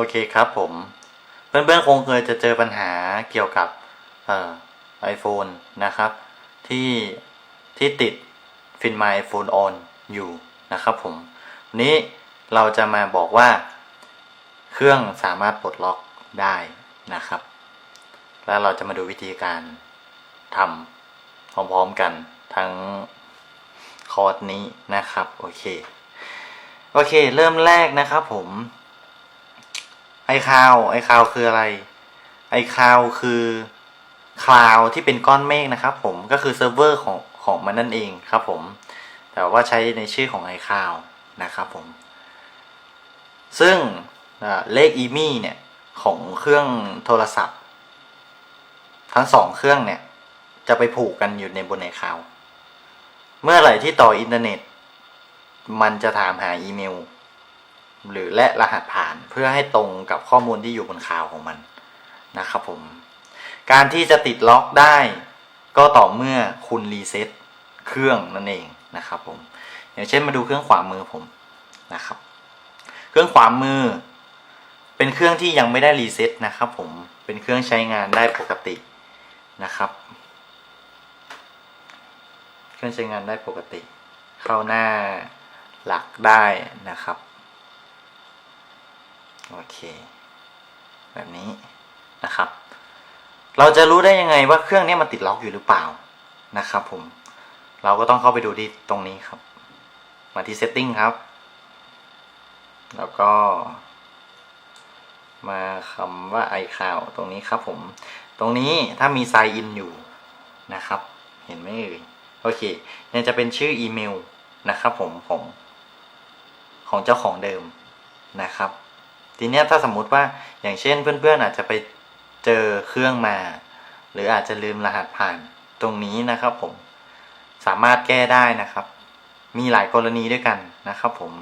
โอเคครับผม เพื่อนๆคงเคยจะเจอปัญหาเกี่ยวกับไอโฟนนะครับ ที่ที่ติดฟินไมโฟนออนอยู่นะครับผมนนี้เราจะมาบอกว่า เครื่องสามารถปลดล็อกได้นะครับ แล้วเราจะมาดูวิธีการทำพร้อมๆกันทั้งคอร์สนี้นะครับ โอเค โอเค เริ่มแรกนะครับผม ไอคาวไอคาวคืออะไร ไอคาวคือคลาวที่เป็นก้อนเมฆนะครับผมก็คือเซิร์ฟเวอร์ของของมันนั่นเองครับผม แต่ว่าใช้ในชื่อของไอคาวนะครับผม ซึ่งเลขอีมี่เนี่ยของเครื่องโทรศัพท์ ทั้งสองเครื่องเนี่ย จะไปผูกกันอยู่ในบนไอคาวเมื่อไหร่ที่ต่ออินเทอร์เน็ต มันจะถามหาอีเมล หรือและรหัสผ่านเพื่อให้ตรงกับข้อมูลที่อยู่บนคลาวของมันนะครับผม การที่จะติดล็อกได้ก็ต่อเมื่อคุณรีเซ็ตเครื่องนั่นเองนะครับผม อย่างเช่นมาดูเครื่องขวามือผมนะครับ เครื่องขวามือ เป็นเครื่องที่ยังไม่ได้รีเซ็ตนะครับผม เป็นเครื่องใช้งานได้ปกตินะครับ เครื่องใช้งานได้ปกติ เข้าหน้าหลักได้นะครับ โอเค แบบนี้นะครับ เราจะรู้ได้ยังไงว่าเครื่องนี้มันติดล็อกอยู่หรือเปล่านะครับ ผม เราก็ต้องเข้าไปดูที่ตรงนี้ครับ มาที่ setting ครับ แล้วก็ มาคำว่า iCloud ตรงนี้ครับผม ตรงนี้ถ้ามี sign in อยู่นะครับ เห็นไหมเอ่ยโอเคเนี่ยจะเป็นชื่ออีเมลนะครับผมของของเจ้าของเดิมนะครับ ทีเนี้ยถ้าสมมุติว่าอย่างเช่นเพื่อนๆอาจจะไปเจอเครื่องมา หรืออาจจะลืมรหัสผ่านตรงนี้นะครับผมสามารถแก้ได้นะครับ มีหลายกรณีด้วยกันนะครับผม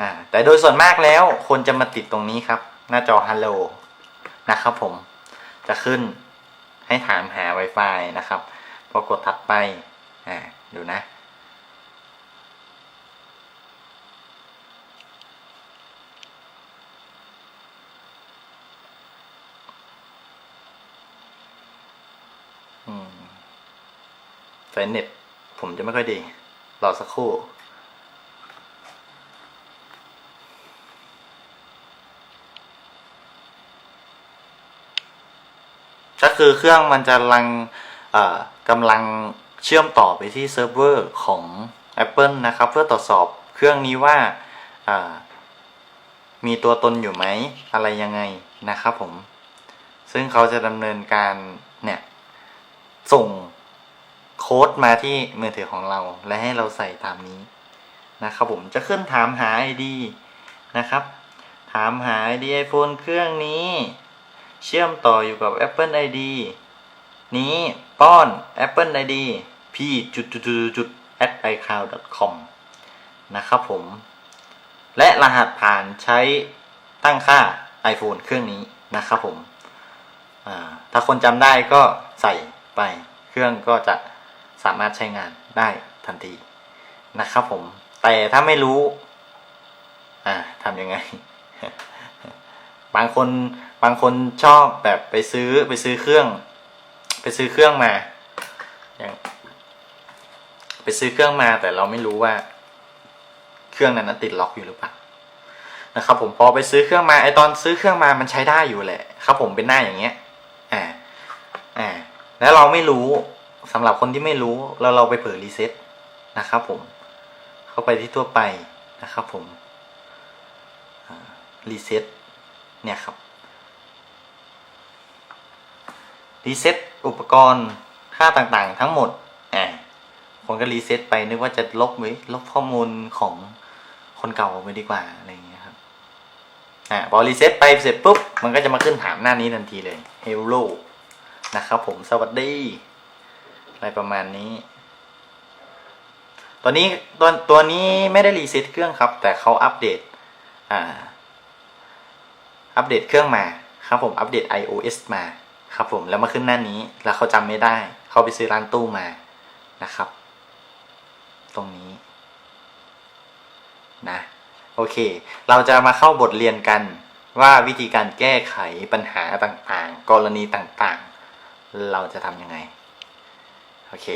อ่าแต่โดยส่วนมากแล้วคนจะมาติดตรงนี้ครับ หน้าจอ Hello นะครับผมจะขึ้นให้ถามหา Wi-Fi นะครับ พอกดถัดไปอ่าดูนะ อืมสายเน็ตผมจะไม่ค่อยดี รอสักครู่ ก็คือเครื่องมันจะลังกำลังเชื่อมต่อไปที่เซิร์ฟเวอร์ของ Apple นะครับ เพื่อตรวจสอบเครื่องนี้ว่าอ่ามีตัวตนอยู่ไหมอะไรยังไงนะครับผม ซึ่งเขาจะดำเนินการเนี่ย ส่งโค้ดมาที่มือถือของเรา และให้เราใส่ตามนี้นะครับผมจะขึ้นถามหา ID นะครับ ถามหา ID iPhone เครื่องนี้ เชื่อมต่ออยู่กับ Apple ID นี้ป้อน Apple ID p จุดจุดจุดจุด at icloud com นะครับผม และรหัสผ่านใช้ตั้งค่า iPhone เครื่องนี้นะครับผม ถ้าคนจำได้ก็ใส่ ไป เครื่องก็จะสามารถใช้งานได้ทันทีนะครับผม แต่ถ้าไม่รู้ อ่าทำยังไง บางคนบางคนชอบแบบไปซื้อไปซื้อเครื่อง ไปซื้อเครื่องมา อย่าง ไปซื้อเครื่องมาแต่เราไม่รู้ว่า เครื่องนั้นติดล็อกอยู่หรือเปล่านะครับผมพอไปซื้อเครื่องมาไอตอนซื้อเครื่องมามันใช้ได้อยู่แหละครับผมเป็นหน้าอย่างเงี้ย อ่า แล้วเราไม่รู้สำหรับคนที่ไม่รู้เราเราไปเปิดรีเซ็ตนะครับผม เข้าไปที่ทั่วไปนะครับผมรีเซ็ตเนี่ยครับรีเซ็ตอุปกรณ์ค่าต่างๆ ทั้งหมดอ่าคนก็รีเซ็ตไปนึกว่าจะลบไว้ลบข้อมูลของคนเก่าไปดีกว่าอะไรอย่างเงี้ยครับอ่าพอรีเซ็ตไปเสร็จปุ๊บ มันก็จะมาขึ้นถามหน้านี้ทันทีเลย Hello นะครับผมสวัสดีอะไรประมาณนี้ ตัวนี้ตัวตัวนี้ไม่ได้รีเซ็ตเครื่องครับ แต่เขาอัปเดตอ่าอัปเดตเครื่องมาครับผมอัปเดต iOS มาครับผมแล้วมาขึ้นหน้านี้แล้วเขาจำไม่ได้ เขาไปซื้อร้านตู้มานะครับ ตรงนี้นะโอเค เราจะมาเข้าบทเรียนกันว่าวิธีการแก้ไขปัญหาต่างๆ กรณีต่างๆ เราจะทำยังไง โอเค